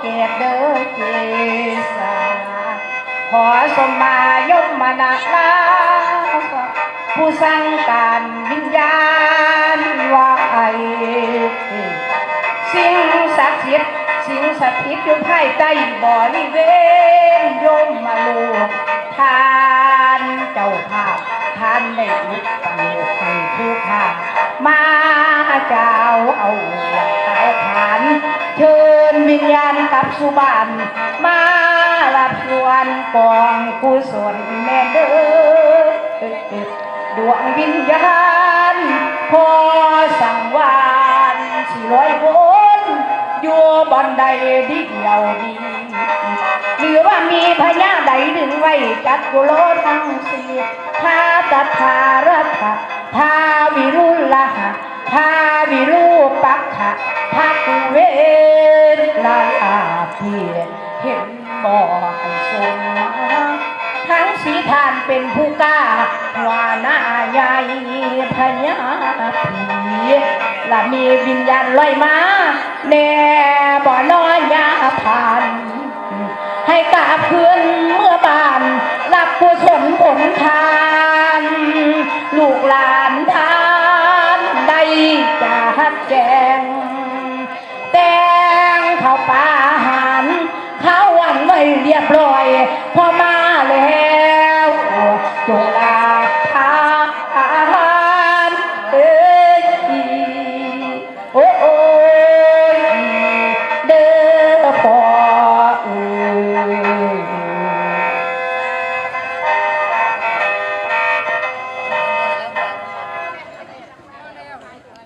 เกตเดอเจสาขอสมมายมมานาลาผู้สร้างการวิญญาณว่าไอสิ่งศักดิ์สิทธิ์สิ่งศักดิ์สถิตอยู่ภายใต้บริเวณโยมมาลูทานเจ้าภาพทานได้อุปโภคให้ผู้ข้ามาเจ้าเอาเอาขานเชิญ ญญาณกับสุบานมารับส่วนกองกุศลแม่เด้อดวงวิญญาณพอสังวานสิร้อยคนอยู่บอนใดเดียวดีหรือว่ามีพญาใดดึงไว้จัดกุโลทั้งสี่ทาตถารัตะทาวิรุลหะทาวิรูปักขะทักเว ลาพี่เห็นบ่ให้สมทั้งสีทานเป็นผู้กล้าวหน้าใหญ่พญาผีและมีวิญญาณลอยมาแน่บ่อนอนยาผ่านให้กาบคืนเมื่อบานรับกุศลผลทาน ลูกหลานทานได้จัดแจง แต่